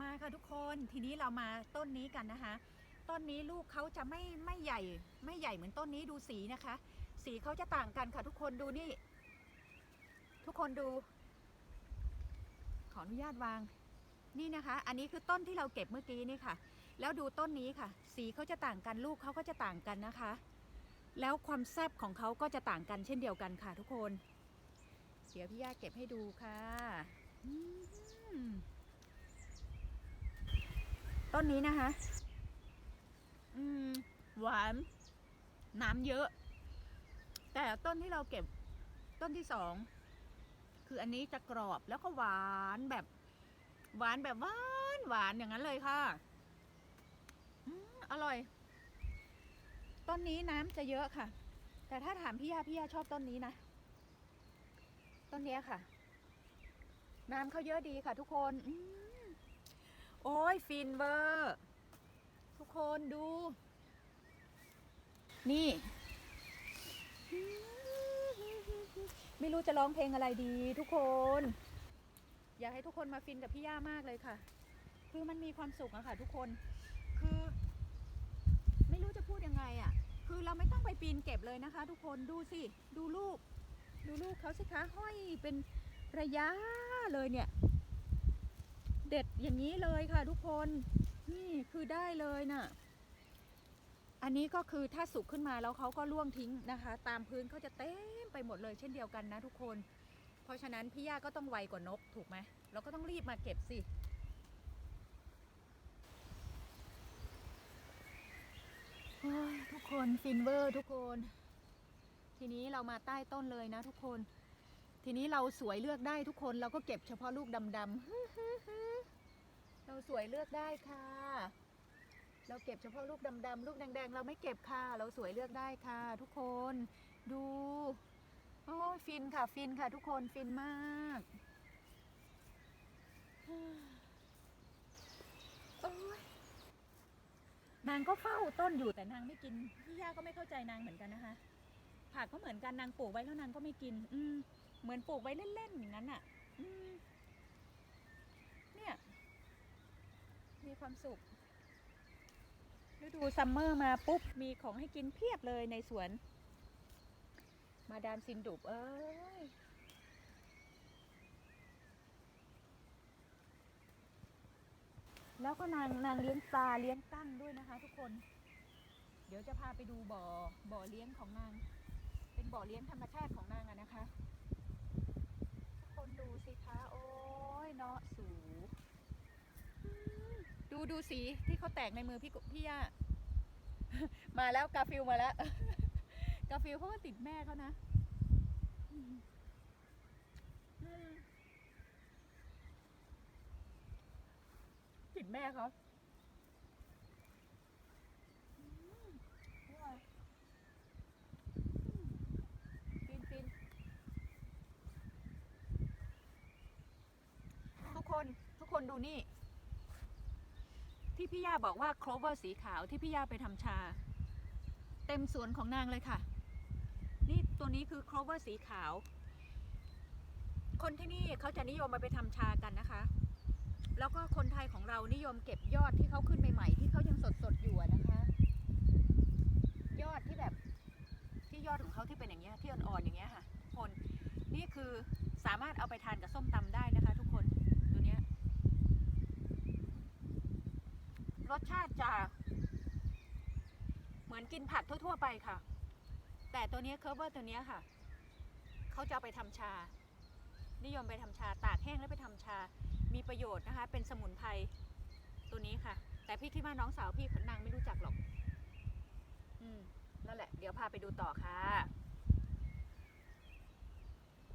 มาค่ะทุกคนทีนี้เรามาต้นนี้กันนะคะ ต้นนี้ลูกเขาจะไม่ไม่ใหญ่ ไม่ใหญ่เหมือนต้นนี้ดูสีนะคะ สีเขาจะต่างกันค่ะทุกคนดูนี่ ทุกคนดู ขออนุญาตวาง นี่นะคะ อันนี้คือต้นที่เราเก็บเมื่อกี้นี่ค่ะ แล้วดูต้นนี้ค่ะ สีเขาจะต่างกันลูกเขาก็จะต่างกันนะคะ แล้วความแซบของเขาก็จะต่างกันเช่นเดียวกันค่ะ ทุกคนเดี๋ยวพี่ย่าเก็บให้ดูค่ะอืม ต้นนี้นะคะ อืม หวาน น้ำเยอะ แต่ต้นที่เราเก็บต้นที่สอง คืออันนี้จะกรอบแล้วก็หวานแบบ หวานแบบหวานหวานอย่างนั้นเลยค่ะอืมอร่อย ต้นนี้น้ำจะเยอะค่ะ แต่ถ้าถามพี่ยาพี่ยาชอบต้นนี้นะ ต้นนี้ค่ะ น้ำเขาเยอะดีค่ะทุกคนอม โอ้ยฟินเวอร์ ทุกคนดู นี่ ไม่รู้จะร้องเพลงอะไรดี ทุกคน อยากให้ทุกคนมาฟินกับพี่ย่ามากเลยค่ะ คือมันมีความสุขอะค่ะ ทุกคน คือ ไม่รู้จะพูดยังไงอะคือเราไม่ต้องไปปีนเก็บเลยนะคะ ทุกคนดูสิ ดูลูก ดูลูกเขาสิคะห้อยเป็นระยะเลยเนี่ย เด็ดอย่างนี้เลยค่ะทุกคนนี่คือได้เลยน่ะ อันนี้ก็คือถ้าสุกขึ้นมาแล้วเขาก็ล่วงทิ้งนะคะ ตามพื้นเขาจะเต็มไปหมดเลยเช่นเดียวกันนะทุกคน เพราะฉะนั้นพี่ย่าก็ต้องไวกว่านกถูกไหมเราก็ต้องรีบมาเก็บสิทุกคนฟินเวอร์ทุกคน ทีนี้เรามาใต้ต้นเลยนะทุกคน ทีนี้เราสวยเลือกได้ทุกคนเราก็เก็บเฉพาะลูกดำๆเราสวยเลือกได้ค่ะ เราเก็บเฉพาะลูกดำๆลูกแดงๆ เราไม่เก็บค่ะ เราสวยเลือกได้ค่ะ ทุกคนดูโอ้ยฟินค่ะ ฟินค่ะ ทุกคนฟินมากโอ้ยนางก็เฝ้าต้นอยู่แต่นางไม่กินพี่ย่าก็ไม่เข้าใจนางเหมือนกันนะคะผักก็เหมือนกันนางปลูกไว้แล้วนางก็ไม่กิน อืม เหมือนปลูกไว้เล่นๆอย่างนั้นอะเนี่ย มีความสุขฤดูซัมเมอร์มาปุ๊บ มีของให้กินเพียบเลยในสวน มาดามซินดุบเอ้ยแล้วก็นางนางเลี้ยงปลาเลี้ยงกั้งด้วยนะคะทุกคน เดี๋ยวจะพาไปดูบ่อบ่อเลี้ยงของนาง เป็นบ่อเลี้ยงธรรมชาติของนางอะนะคะ ทุกคนดูสิคะ โอ้ยเนาะสูอืม ดูดูสีที่เขาแตกในมือพี่พี่ย่ามาแล้วกาฟิลมาแล้ว กาฟิลเขาก็ติดแม่เขานะติดแม่เขาทุกคนทุกคนดูนี่ ที่พี่ย่าบอกว่าโคลเวอร์สีขาวที่พี่ย่าไปทำชา เต็มสวนของนางเลยค่ะ นี่ตัวนี้คือโคลเวอร์สีขาว คนที่นี่เขาจะนิยมมาไปทำชากันนะคะ แล้วก็คนไทยของเรานิยมเก็บยอดที่เขาขึ้นใหม่ๆที่เขายังสดๆอยู่อะนะคะ ยอดที่แบบที่ยอดของเขาที่เป็นอย่างเงี้ยที่อ่อนๆอย่างเงี้ยค่ะทุกคนนี่คือสามารถเอาไปทานกับส้มตำได้นะคะทุกคนตัวเนี้ย รสชาติจะเหมือนกินผักทั่ว ๆ ไปค่ะ แต่ตัวนี้เคอร์เวอร์ตัวนี้ค่ะ เขาจะาไปทำชา นิยมไปทำชาตากแห้งแล้วไปทำชา มีประโยชน์นะคะ เป็นสมุนไพรตัวนี้ค่ะ แต่พี่ที่ว่าน้องสาวพี่นางไม่รู้จักหรอก อืมนั่นแหละ เดี๋ยวพาไปดูต่อค่ะ